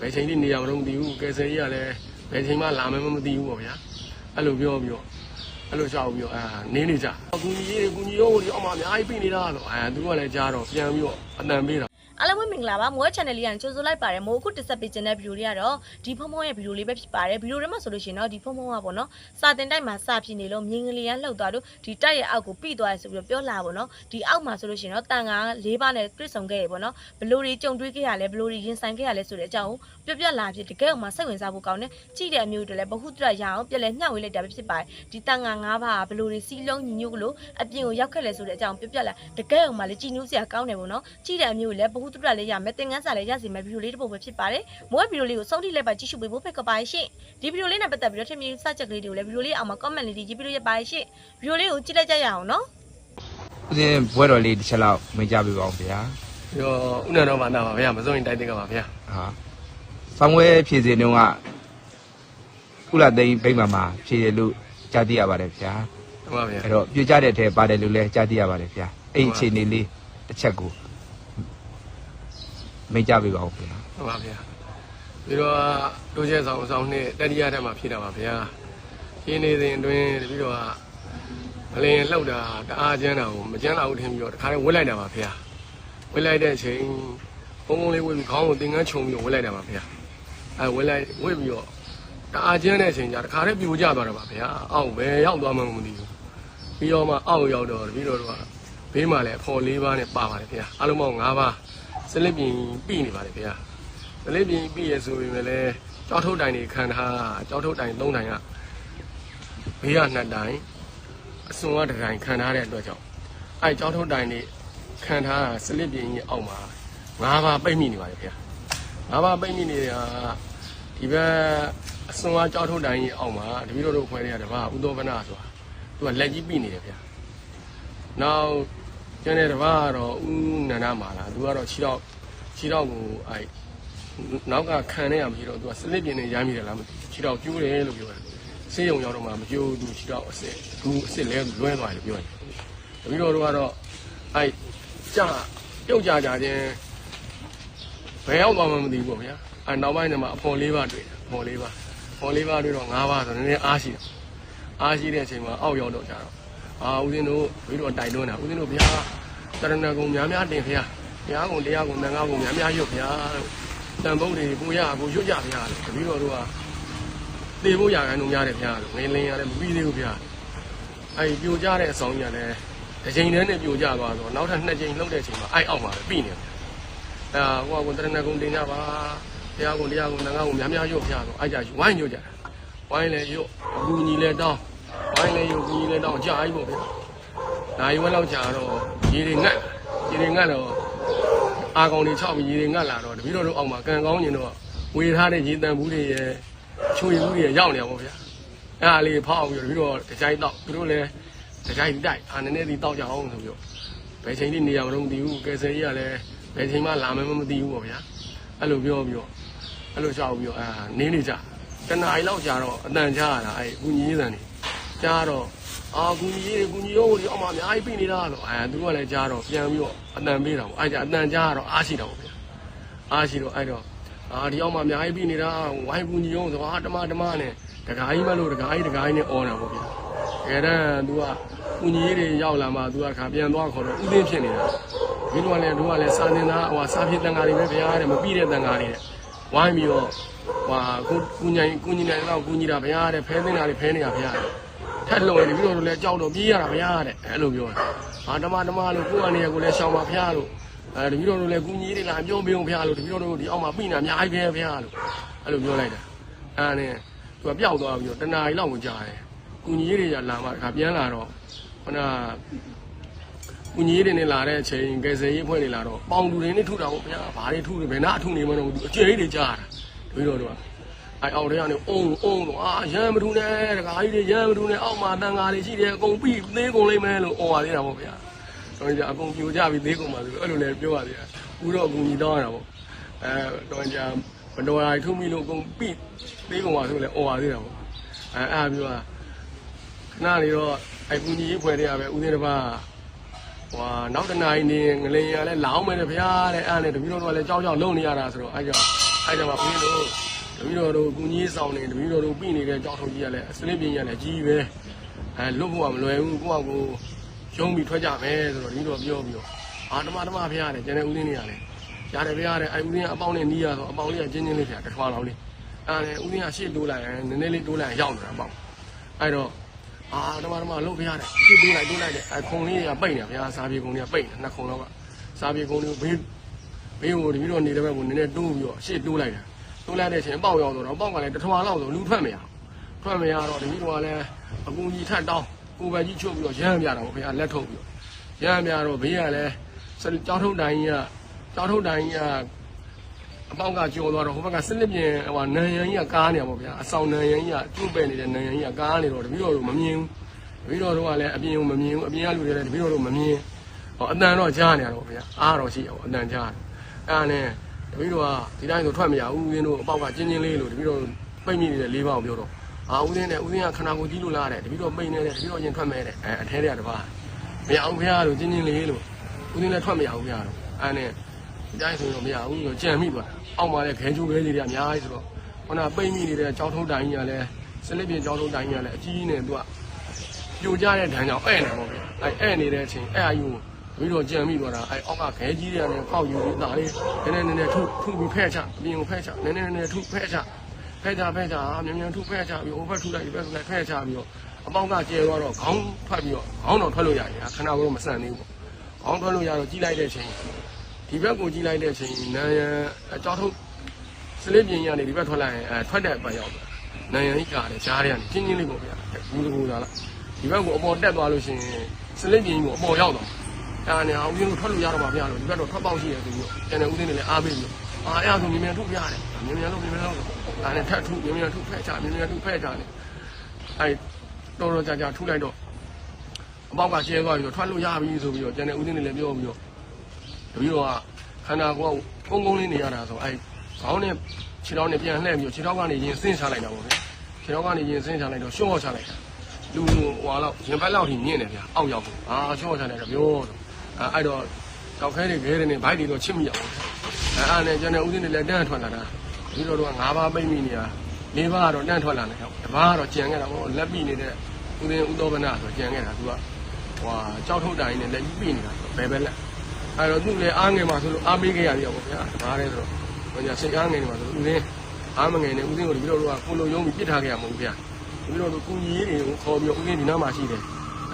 ဘယ်ချိန်ထိနေရမလို့မသိဘူးကယ်ဆယ်ကြီးကလည်းဘယ်ချိန်မှလာမယ်မသိဘူးပေါ့ဗျာအဲ့လိုပြောပြီးတော့အဲ့လိုရှောက်ပြီးတော့အာနင်းနေကြအကူကြီးတွေကူကြီးရောတွေအောက်မှာအများကြီးပြင်နေတာလို့အာသူတို့ကလည်းကြားတော့ပြန်ပြီးတော့အတန်ပေးတာ အားလုံးပဲမင်္ဂလာပါမိုး channel လေးကကြိုဆိုလိုက်ပါတယ်မိုးအခုတက်ဆက်ပေးခြင်းတဲ့ဗီဒီယိုလေးကတော့ဒီဖုံဖုံရဲ့ဗီဒီယိုလေးပဲဖြစ်ပါတယ်ဗီဒီယိုထဲမှာဆိုလို့ရှိရင်တော့ဒီဖုံဖုံကပေါ့နော်စာတင်တိုက်မှာစဖြစ်နေလို့မြင်းကလေးကလှုပ်သွားလို့ဒီတိုက်ရဲ့အောက်ကိုပြီးသွားရဆိုပြီးတော့ပြောလာပေါ့နော်ဒီအောက်မှာဆိုလို့ရှိရင်တော့တန်ငါ၄ပါးနဲ့တွေ့ဆုံခဲ့ရပေါ့နော်ဘလို့တွေကြုံတွေ့ခဲ့ရလဲဘလို့တွေရင်ဆိုင်ခဲ့ရလဲဆိုတဲ့အကြောင်းကိုပြပြလာဖြစ်တကယ်အောင်မှစိတ်ဝင်စားဖို့ကောင်းတယ်ကြည့်တဲ့အမျိုးတွေလည်းဘ ഹു တရရအောင်ပြလဲမျှဝေလိုက်တာပဲဖြစ်ပါတယ်ဒီတန်ငါ၅ပါးကဘလို့တွေစီလုံးညီညွတ်လို့အပြင်ကိုရောက်ခဲ့လဲဆိုတဲ့အကြောင်းပြပြလာတကယ်အောင်မှလည်းကြည်နူးစရာကောင်းတယ်ပေါ့နော်ကြည့်တဲ့အမျိုးတွေလည်းဘ ഹു တရလည်းရမယ်သင်ခန်းစာလည်းရစီမယ်ဗီဒီယိုလေးတစ်ပုဒ်ပဲဖြစ်ပါတယ်မိုးဗီဒီယိုလေးကိုစောင့်ကြည့်လိုက်ပါကြည့်ရှုပေးဖို့ဖိတ်ခေါ်ပါရှင့်ဒီဗီဒီယိုလေးနဲ့ပတ်သက်ပြီးတော့ထင်မြင်စချက်ကလေးတွေကိုလည်းဗီဒီယိုလေးအောက်မှာ comment လေးတွေရေးပြီးလို့ရပါရှင့်ဗီဒီယိုလေးကိုကြည့်လိုက်ကြရအောင်နော်ဦးစင်းဘွဲတော်လေးတစ်ချက်လောက်မင်းကြပြပါအောင်ဗျာပြီးတော့ဥနာတော်ဘာနာပါဗျာမစိုးရင်တိုက်တဲ့ကပါဗျာဟာဆောင်းဝဲဖြည့်စင်တုန်းကကုလသိန်းဗိမ္မာမှာဖြည့်ရလို့ကြားသိရပါတယ်ဗျာဟုတ်ပါဗျာအဲ့တော့ပြကြတဲ့အထက်ပါတယ်လို့လည်းကြားသိရပါတယ်ဗျာအဲ့ဒီအခြေအနေလေးတစ်ချက်ကို မင်းကြပြပါအောင်ဗျာဟုတ်ပါဗျာပြီးတော့တိုးချက်ဆောင်အဆောင်နဲ့တတိယထက်မှာဖြစ်တာပါဗျာရှင်းနေစဉ်အတွင်းပြီးတော့မလင်းလှုပ်တာတအားကျန်းတာကိုမကျန်းလာဘူးထင်ပြီးတော့တခါတည်းဝှက်လိုက်တာပါဗျာဝှက်လိုက်တဲ့အချိန်ဘုံဘုံလေးဝှက်ပြီးခေါင်းကိုသင်္ကန်းခြုံပြီးတော့ဝှက်လိုက်တာပါဗျာအဲဝှက်လိုက်ဝှက်ပြီးတော့တအားကျန်းတဲ့အချိန်ကျတခါတည်းပြိုကျသွားတာပါဗျာအောက်ပဲရောက်သွားမှမသိဘူးပြီးတော့မှအောက်ရောက်တော့ပြီးတော့တော့ဘေးမှာလည်းအဖော်လေးပါးနဲ့ပါပါတယ်ဗျာအလုံးပေါင်း၅ပါးစ လစ်ပြင်ပြီးနေပါတယ်ဗျာ။ဒလေးပြင်ပြည့်ရဆိုပေမဲ့လည်းကြောက်ထုတ်တိုင်တွေခံထားကြောက်ထုတ်တိုင်၃တိုင်ကဘေးကနှစ်တိုင်အစွန်ကတစ်တိုင်ခံထားတဲ့အတွက်ကြောင့်အဲကြောက်ထုတ်တိုင်တွေခံထားတာစလစ်ပြင်ကြီးအောက်မှာ၅ပါးပိတ်မိနေပါတယ်ဗျာ။၅ပါးပိတ်မိနေတာဒီဘက်အစွန်ကကြောက်ထုတ်တိုင်ကြီးအောက်မှာတပည့်တော်တို့ခွဲတွေကတပါးဥသောဗနာဆိုတာသူကလက်ကြီးပိနေတယ်ဗျာ။နောက် ကျန်တဲ့တပါးကတော့ဥနန္ဒမာလာသူကတော့ခြေတော့ခြေတော့ကိုအဲနောက်ကခံနေရမရှိတော့သူကစလစ်ပြင်းနေရမ်းမိတယ်လားမသိဘူးခြေတော့ကျိုးတယ်လို့ပြောတယ်ဆေးရုံရောက်တော့မှမကျိုးသူခြေတော့အစ်စ်သူအစ်စ်လဲလွဲသွားတယ်ပြောတယ်တပီတော့တို့ကတော့အဲကြာပြုတ်ကြကြချင်းဘယ်ရောက်သွားမှမသိဘူးပေါ့ဗျာအဲနောက်ပိုင်းကျမှအဖော်လေးပါတွေ့တယ်အဖော်လေးပါအဖော်လေးပါတွေ့တော့၅ပါးဆိုတော့နည်းနည်းအားရှိတယ်အားရှိတဲ့အချိန်မှာအောက်ရောက်တော့ကြတော့ အာဦးဇင်းတို့ဘီတော့တိုက်တွန်းတာဦးဇင်းတို့ဗျာတရဏဂုံများများတင်ဖျားဘုရားကုံတရားကုံသံဃာကုံများများရွတ်ဖျားလို့တန်ဖုတ်တွေကိုရကိုရွတ်ကြဖျားလို့တပီတော်တို့ကတေဖို့ရကန်တို့များတယ်ဖျားလို့ငင်းလင်းရတယ်မပြီးသေးဘူးဖျားအဲ့ပြိုကြတဲ့အဆောင်ကြီးကလည်းတစ်ချိန်တည်းနဲ့ပြိုကြသွားတော့နောက်ထပ်နှစ်ချိန်လှုပ်တဲ့အချိန်မှာအဲ့အောက်မှာပဲပြီးနေတယ်အဲဟိုကကိုတရဏဂုံတင်ကြပါတရားကုံတရားကုံသံဃာကုံများများရွတ်ဖျားတော့အဲ့ကြဝိုင်းရွတ်ကြတာဝိုင်းလည်းရွတ်အကူညီလည်းတောင်း ဝိုင်းလည်းရွတ်ကူညီလည်းတောင်းကြာကြီးပေါ့ဗျာနိုင်ဝက်လောက်ကြာတော့ရေတွေငတ်ရေတွေငတ်တော့အာကောင်တွေ၆ပြီးရေတွေငတ်လာတော့တပည့်တော်တို့အောက်မှာကံကောင်းကျင်တော့ဝေထားတဲ့ရေတန်ဘူးတွေရဲ့ချွေဘူးတွေရဲ့ရောက်နေအောင်ဗျာအဲ့ဒါလေးဖောက်ပြီးတော့တပည့်တော်တကြိုက်တော့သူတို့လည်းတကြိုက်တိုက်အာနည်းနည်းဒီတောက်ကြအောင်ဆိုပြီးတော့ဘယ်ချိန်ထိနေရမလို့မသိဘူးကယ်ဆယ်ကြီးကလည်းဘယ်ချိန်မှလာမယ်မသိဘူးပေါ့ဗျာအဲ့လိုပြောပြီးတော့အဲ့လိုရှောက်ပြီးတော့အာနင်းနေကြတနားရီလောက်ကြာတော့အတန်ကြားရတာအဲ့ကူညီရေးတန်တွေ ကြားတော့အာကူညီရေးကူညီရောဒီအောက်မှာအများကြီးပြင်နေတာလို့အဲသူကလည်းကြားတော့ပြန်ပြီးတော့အတန်ပေးတာပေါ့အဲ့ကြအတန်ကြားတော့အားရှိတာပေါ့ဗျာအားရှိတော့အဲ့တော့အာဒီအောက်မှာအများကြီးပြင်နေတာဝိုင်းကူညီရောဆိုအာတမတမနဲ့တကားကြီးမလို့တကားကြီးတကားကြီးနဲ့អော်တာပေါ့ဗျာအဲဒါသူကကူညီရေးတွေရောက်လာမှသူကခါပြန်သွားခေါ်တော့ဥသိဖြစ်နေတာဒီလိုကလည်းတို့ကလည်းစာနေတာဟိုစာဖြစ်တန်ဃာတွေပဲဗျာတဲ့မပြီးတဲ့တန်ဃာတွေတဲ့ဝိုင်းပြီးတော့ဟွာကုကူညီကူညီနိုင်တော့ကူညီတာဗျာတဲ့ဖဲနေတာတွေဖဲနေတာဗျာတဲ့ ထက်လုံနေပြီးတော့လည်းကြောက်တော့ပြေးရတာဗျာတဲ့အဲ့လိုပြောတယ်။ဟာဓမ္မဓမ္မလို့ကိုယ့်အနေနဲ့ကိုလည်းရှောင်ပါဗျာလို့အဲတပည့်တော်တို့လည်းကုညီတွေလာပြောပေးအောင်ဗျာလို့တပည့်တော်တို့ဒီအောက်မှာပြိနာအများကြီးပဲဗျာလို့အဲ့လိုပြောလိုက်တာ။အဲ့ဒါနဲ့သူကပျောက်သွားပြီးတော့တနားရီလောက်ကိုကြာတယ်။ကုညီတွေကလာမှတခါပြန်လာတော့ခဏကုညီတွေနဲ့လာတဲ့အချိန်ကယ်ဆယ်ရေးဖွဲ့နေလာတော့ပေါင်တူတွေနဲ့ထုတာပေါ့ဗျာ။ဘာတွေထုတယ်ဘယ်နာအထုနေမှတော့အကျယ်ကြီးတွေကြားတာတပည့်တော်တို့က အဲအောက်ထဲကနေအုံအုံတော့အာရမ်းမထူနဲ့တခါကြီးတွေရမ်းမထူနဲ့အောက်မှာတန်ဃာတွေရှိတယ်အကုန်ပြီးသေးကုန်လိမ့်မယ်လို့អော်ပါသေးတာပေါ့ဗျာတော့ကြအကုန်ပြိုကြပြီးသေးကုန်ပါဆိုလို့အဲ့လိုလည်းပြောပါသေးတယ်ဦးတော့အကူကြီးတောင်းရတာပေါ့အဲတော့ကြမတော်ရာထုမိလို့အကုန်ပြီးသေးကုန်ပါဆိုလည်းអော်ပါသေးတာပေါ့အဲအဲ့ဒါပြောတာခဏနေတော့အဲကူကြီးဖွဲ့တဲ့ရပဲဦးသေးတစ်ပါးဟွာနောက်တနာရီနေငလင်ရလဲလောင်းမယ်တဲ့ဗျာတဲ့အဲ့နဲ့တပည့်တော်တို့ကလည်းကြောက်ကြောက်လုံနေရတာဆိုတော့အဲ့ကြောင့်အဲ့ဒါမှဘုန်းကြီးတို့ တပည့်တော်တို့ကုကြီးဆောင်နေတပည့်တော်တို့ပြီးနေတဲ့ကြောက်ထုံကြီးကလည်းအစလင်းပြင်းရလည်းကြီးပဲအဲလွတ်ဖို့ကမလွယ်ဘူးကိုယ့်အကိုရုံးပြီးထွက်ကြမယ်ဆိုတော့တပည့်တော်ပြောပြီးတော့အာဓမ္မဓမ္မဖရားတယ်ကျန်တဲ့ဦးသိန်းတွေကလည်းရတယ်ဖရားတယ်အဲဦးသိန်းကအပေါင်းနဲ့နီးရဆိုအပေါင်းလေးကချင်းချင်းလေးဖရားတစ်ထွားလောက်လေးအဲဦးသိန်းကရှေ့တိုးလိုက်ရင်နည်းနည်းလေးတိုးလိုက်ရောက်နေတာအပေါင်းအဲ့တော့အာဓမ္မဓမ္မလုံးဖရားတယ်သူ့တိုးလိုက်တိုးလိုက်တယ်အခုံလေးတွေကပိတ်နေဖရားစားပြေကုံတွေကပိတ်နေနှစ်ခုံလောက်ကစားပြေကုံတွေဘေးဘေးကိုတပြီးတော့နေတဲ့ဘက်ကိုနည်းနည်းတိုးပြီးတော့ရှေ့တိုးလိုက်တယ် တိုးလိုက်တဲ့အချိန်အပေါက်ရောက်တော့အပေါက်ကလည်းတစ်ထွာလောက်ဆိုလူထွက်မရထွက်မရတော့တပြီးတော့လည်းအကူကြီးထတ်တောင်းကိုပဲကြီးချုပ်ပြီးတော့ရမ်းပြတာပေါ့ဖရားလက်ထုတ်ပြီးတော့ရမ်းပြတော့ဘေးကလည်းကြောင်းထုတ်တိုင်းကြီးကကြောင်းထုတ်တိုင်းကြီးကအပေါက်ကကြော်သွားတော့ဟိုဘက်ကစစ်လက်ပြင်ဟိုနန်ရန်ကြီးကကားနေပါဗျာအဆောင်နန်ရန်ကြီးကကျုပ်ပဲ့နေတဲ့နန်ရန်ကြီးကကားနေတော့တပြီးတော့မမြင်ဘူးတပည့်တော်တို့ကလည်းအပြင်ကိုမမြင်ဘူးအပြင်ကလူတွေလည်းတပည့်တော်တို့မမြင်ဟောအတန်တော့ကြားနေရတော့ဗျာအားတော့ရှိရပါအတန်ကြားတယ်အဲ့ဒါနဲ့ တပည့်တော်ကဒီတိုင်းဆိုထွက်မရဘူးဦးဇင်းတို့အပေါက်ကကျင်းချင်းလေးလို့တပည့်တော်ပိတ်မိနေတဲ့လေးပါးကိုပြောတော့အာဦးဇင်းနဲ့ဦးဇင်းကခနာကိုကြီးလို့လားတဲ့တပည့်တော်ပိတ်နေတဲ့တပည့်တော်ရင်ထွက်မဲတဲ့အဲအထဲတွေကတပါးမရဘူးဗျာလို့ကျင်းချင်းလေးလို့ဦးဇင်းလည်းထွက်မရဘူးဗျာတော့အဲ့နဲ့ဒီတိုင်းဆိုတော့မရဘူးလို့ကြံမိသွားအောက်မှာလည်းခဲချိုးခဲလေးတွေအများကြီးဆိုတော့ခုနပိတ်မိနေတဲ့ကြောင်းထုံးတိုင်းကြီးကလည်းစလစ်ပြင်ကြောင်းထုံးတိုင်းကြီးကလည်းအကြီးနဲ့သူကပြိုကျတဲ့ဒဏ်ကြောင့်အဲ့နေပေါ့ဗျအဲ့အဲ့နေတဲ့အချိန်အဲ့အယူ ပြီးတော့ကြံမိသွားတာအဲ့အောက်ကခဲကြီးတွေကလည်းပေါက်ယူပြီးသားလေးနည်းနည်းနည်းနည်းထုထုပြီးဖဲ့ချအပြင်ကိုဖဲ့ချနည်းနည်းနည်းနည်းထုဖဲ့ချဖဲ့ချဖဲ့ချမြန်မြန်ထုဖဲ့ချပြီး over ထုလိုက်ဒီဘက်ထုလိုက်ဖဲ့ချပြီးတော့အပေါင်းကကျဲသွားတော့ခေါင်းထွက်ပြီးတော့ခေါင်းတော့ထွက်လို့ရတယ်ခဏကတော့မဆန့်သေးဘူးပေါ့ခေါင်းထွက်လို့ရတော့ကြီးလိုက်တဲ့အချိန်ဒီဘက်ကိုကြီးလိုက်တဲ့အချိန်နန်းရန်အကြောက်ထုတ်စလေးပြင်းရနေဒီဘက်ထွက်လိုက်ရင်အဲထွက်တဲ့အပတ်ရောက်သွားနန်းရန်ကြီးကားတယ်ကြားထဲကနေချင်းချင်းလေးပေါ့ဗျာဘူးတကူလာလားဒီဘက်ကိုအပေါ်တက်သွားလို့ရှိရင်စလစ်ပြင်းကိုအပေါ်ရောက်တော့ အဲ့ဒါနဲ့အောင်ပြင်းကိုထွက်လို့ရတော့ပါဗျာလို့ဒီဘက်တော့ထွက်ပေါက်ရှိတယ်ဆိုပြီးတော့ကျန်တဲ့ဦးသိန်းတွေလည်းအားပေးပြီးတော့အာအဲ့ဒါဆိုမြင်မြန်ထုတ်ပြရတယ်မြင်မြန်လို့မြင်မြန်လို့ဒါနဲ့ထပ်ထုတ်မြင်မြန်ထုတ်ဖဲ့ချမြင်မြန်ထုတ်ဖဲ့ချတယ်အဲ့တော်တော်ကြာကြာထုတ်လိုက်တော့အပေါက်ကကျဲသွားပြီးတော့ထွက်လို့ရပြီဆိုပြီးတော့ကျန်တဲ့ဦးသိန်းတွေလည်းပြောပြီးတော့တပြီးတော့ခန္ဓာကိုယ်ကကုန်းကုန်းလေးနေရတာဆိုအဲ့ခေါင်းနဲ့ခြေထောက်နဲ့ပြန်လှည့်ပြီးတော့ခြေထောက်ကနေရင်ဆင်းချလိုက်တာပေါ့ဗျခြေထောက်ကနေရင်ဆင်းချလိုက်တော့ရှုံ့ော့ချလိုက်တာလူဟွာတော့ရင်ဘက်လောက်ထိမြင့်တယ်ဗျာအောက်ရောက်ဘူးအာချော့ချတယ်တော့ပြောတော့ အဲအဲ့တော့တောက်ခဲတွေခဲတွေနဲ့ဘိုက်တွေတော့ချစ်မိအောင်အဲအဲ့နဲ့ကျွန်တော်ဦးစင်းတွေလည်းတန်းထွက်လာတာဒီလိုတော့၅ပါးပိတ်မိနေတာ၄ပါးကတော့တန်းထွက်လာတယ်ဟုတ်တပါးကတော့ကြံခဲ့တာဟောလက်ပိနေတဲ့ဦးစင်းဦးတော်ကနာဆိုကြံခဲ့တာသူကဟွာကြောက်ထုတ်တိုင်းနဲ့လက်ကြီးပိနေတာဘယ်ပဲလက်အဲ့တော့သူ့လည်းအားငယ်မှာဆိုလို့အားပေးခဲ့ရပြီပေါ့ဗျာဒါရဲဆိုတော့ဟိုညာစိတ်အားငယ်နေမှာဆိုဦးစင်းအားမငယ်နဲ့ဦးစင်းကိုဒီလိုတော့ကိုလိုယုံပြီးပြစ်ထားခဲ့ရမှာမဟုတ်ဗျာပြီးတော့ကုညီရေးတွေကိုခေါ်ပြီးဦးရင်းဒီနားမှာရှိတယ်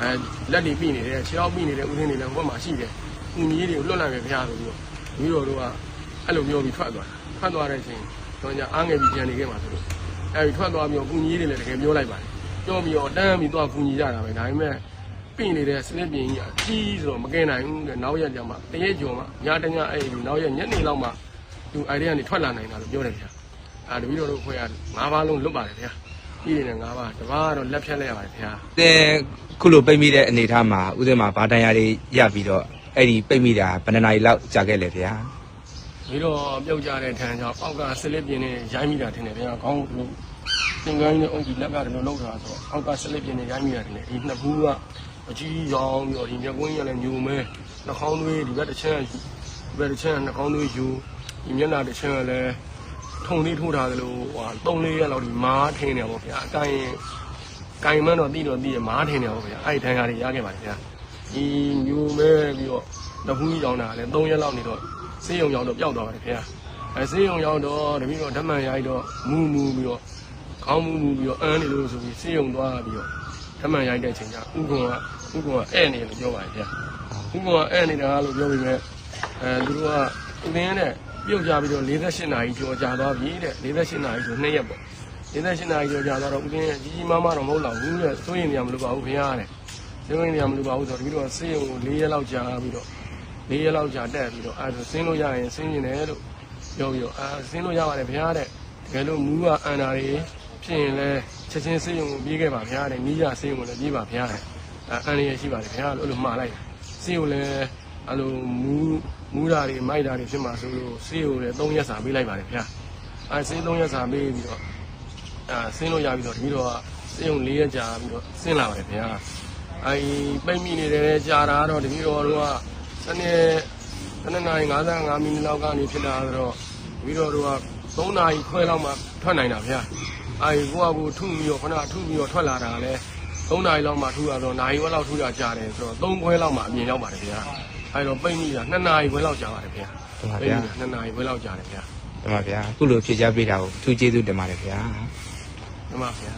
အဲလက်တွေပြီးနေတယ်ခြေထောက်ပြီးနေတဲ့ဦးရင်းတွေလည်းဟိုဘက်မှာရှိတယ်ကုညီရေးတွေကိုလွတ်လိုက်ပဲဖျားဆိုပြီးတော့ပြီးတော့တို့ကအဲ့လိုပြောပြီးထွက်သွားတာထွက်သွားတဲ့အချိန်တော့ညာအားငယ်ပြီးကြံနေခဲ့မှာဆိုလို့အဲဒီထွက်သွားပြီးတော့ကုညီရေးတွေလည်းတကယ်ပြောလိုက်ပါတယ်ပြောပြီးတော့တန်းပြီးတော့ကုညီကြတာပဲဒါပေမဲ့ပြီးနေတဲ့စနစ်ပြင်ကြီးအကြီးဆိုတော့မကဲနိုင်ဘူးတဲ့နောက်ရက်ကျမှတရက်ကျော်မှညတညအဲ့ဒီနောက်ရက်ညနေလောက်မှသူအိုင်ဒီကနေထွက်လာနိုင်တာလို့ပြောတယ်ဗျာအဲတပီတော့တို့ခွဲရ၅ပါးလုံးလွတ်ပါတယ်ဗျာ ပြည်နေငါးပါးတပါးကတော့လက်ဖြတ်လိုက်ရပါတယ်ခင်ဗျာတဲ့ခုလိုပိတ်မိတဲ့အနေအထားမှာဥစဉ်မှာဗာတန်ရာတွေရပြီးတော့အဲ့ဒီပိတ်မိတာဘယ်နှစ်နာရီလောက်ကြာခဲ့လဲဗျာပြီးတော့ပြုတ်ကြတဲ့ထန်းကြောင့်အောက်ကဆလစ်ပြင်းနဲ့ရိုင်းမိတာထင်တယ်ခင်ဗျာခေါင်းကလို့သင်္ကန်းနဲ့အုပ်ကြီးလက်ကတည်းကလောက်တာဆိုတော့အောက်ကဆလစ်ပြင်းနဲ့ရိုင်းမိတာထင်တယ်ဒီနှစ်ဘူးကအကြီးရောင်ပြီးတော့ဒီမျက်ကွင်းရလည်းညူမဲနှာခေါင်းသွေးဒီဘက်တစ်ချက်ဒီဘက်တစ်ချက်နှာခေါင်းသွေးယူဒီမျက်နှာတစ်ချက်လည်း ထုံလေးထိုးထားသလိုဟို3 4ရက်လောက်ဒီမားထင်းနေပါဗျာအတိုင်းကင်မန်းတော့တိတော့တိရမားထင်းနေပါဗျာအဲ့ဒီထန်းကားတွေရခဲ့ပါတယ်ခင်ဗျာဒီညူမဲပြီးတော့တပူးကြီးရောင်တာလည်း3ရက်လောက်နေတော့ဆေးရုံရောက်တော့ပျောက်သွားပါတယ်ခင်ဗျာအဲဆေးရုံရောက်တော့တပည့်တော်ဓမ္မရိုက်တော့မူးမူးပြီးတော့ခေါင်းမူးမူးပြီးတော့အန်းနေလို့ဆိုပြီးဆေးရုံသွားပြီးတော့ဓမ္မရိုက်တဲ့အချိန်ကျဥက္ကုံကဥက္ကုံကအဲ့နေလို့ပြောပါတယ်ခင်ဗျာဥက္ကုံကအဲ့နေတာလို့ပြောပြီးမြဲအဲသူတို့ကဦးရင်းနဲ့ ပြုတ်ကြပြီးတော့48နာရီကျော်ကြာသွားပြီတဲ့48နာရီဆို2ရက်ပေါ့48နာရီကျော်ကြာသွားတော့ဦးရင်းရဲ့ကြီးကြီးမားမားတော့မဟုတ်တော့ဘူးတဲ့စိုးရင်နေရမလို့ပါဘူးခင်ဗျာတဲ့စိုးရင်နေရမလို့ပါဘူးဆိုတော့တပည့်တော်ဆေးရုံကို4ရက်လောက်ကြာပြီးတော့လေးရက်လောက်ကြာတက်ပြီးတော့အဲဒါဆင်းလို့ရရင်ဆင်းနေတယ်လို့ပြောပြီးတော့အဲဆင်းလို့ရပါတယ်ဗျာတဲ့တကယ်လို့မူးကအန်တာတွေဖြစ်ရင်လည်းချက်ချင်းဆေးရုံကိုပြေးခဲ့ပါဗျာတဲ့မိရဆေးရုံကိုလည်းပြေးပါဗျာတဲ့အဲအန်ရရှိပါတယ်ဗျာလို့အဲ့လိုမှားလိုက်ဆေးရုံလည်းအဲ့လိုမူး မူးတာတွေမိုက်တာတွေဖြစ်မှာဆိုလို့ဆေးရုံလည်း3ရက်စာပေးလိုက်ပါတယ်ဗျာအဲဆေး3ရက်စာပေးပြီးတော့အဲဆင်းလို့ရပြီးတော့တပီတော့ဆေးရုံ4ရက်ကြာပြီးတော့ဆင်းလာပါတယ်ဗျာအဲဒီပိတ်မိနေတယ်ကြာတာကတော့တပီတော့တို့ကတနေ့တနေ့နိုင်55မိနစ်လောက်ကနေဖြစ်လာတော့ပြီးတော့တို့က3နာရီခွဲလောက်မှထွက်နိုင်တာဗျာအဲဒီကိုကကိုထုပြီးတော့ခဏထုပြီးတော့ထွက်လာတာကလည်း3နာရီလောက်မှထူရတော့နာရီဝက်လောက်ထူရကြာတယ်ဆိုတော့3ခွဲလောက်မှအမြင်ရောက်ပါတယ်ဗျာ အဲဒီတော့ပိတ်မိတာ2နာရီခွဲလောက်ကြာပါတယ်ဗျာဟုတ်ပါပိတ်ဗျာမိတာ2နာရီခွဲလောက်ကြာတယ်ဗျာတမဗျာအခုလိုဖြည့်ချပေးတာကိုသူကျေးဇူးတင်ပါတယ်ဗျာမှန်ပါဗျာ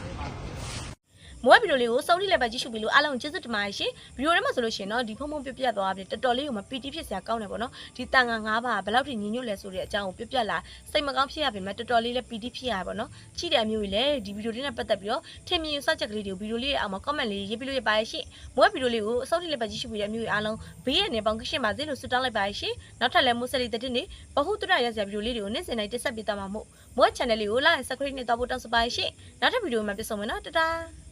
မိုးဗီဒီယိုလေးကိုစုံထိလည်းပဲကြည့်ရှုပြီးလို့အားလုံးကျေးဇူးတင်ပါတယ်ရှင်ဗီဒီယိုထဲမှာဆိုလို့ရှိရင်တော့ဒီဖုံဖုံပြပြသွားပြီတော်တော်လေးကိုမပီတီဖြစ်စရာကောင်းတယ်ပေါ့နော်ဒီတန်ငါ၅ပါးဘယ်လောက်ထိညီညွတ်လဲဆိုတဲ့အကြောင်းကိုပြပြလာစိတ်မကောင်းဖြစ်ရပေမဲ့တော်တော်လေးလည်းပီတီဖြစ်ရပါပေါ့နော်ကြည့်တဲ့အမျိုးကြီးလည်းဒီဗီဒီယိုလေးနဲ့ပတ်သက်ပြီးတော့ထင်မြင်စချက်ကလေးတွေကိုဗီဒီယိုလေးရဲ့အောက်မှာ comment လေးရေးပြလို့ရပါတယ်ရှင်မိုးဗီဒီယိုလေးကိုအဆုံးထိလည်းပဲကြည့်ရှုပြီးတဲ့အမျိုးကြီးအားလုံးဘေးရနေပေါင်းကရှင်ပါစေလို့ဆုတောင်းလိုက်ပါတယ်ရှင်နောက်ထပ်လည်းမိုးဆက်လေးတဲ့တင်နေဘဟုတုရရစရာဗီဒီယိုလေးတွေကိုနေ့စဉ်တိုင်းတက်ဆက်ပေးသွားမှာမို့မိုး channel လေးကို like subscribe နဲ့တောက်ဖို့တောင်းဆိုပါတယ်ရှင်နောက်ထပ်ဗီဒီယိုမှာပြန်ဆုံမယ်နော်တတား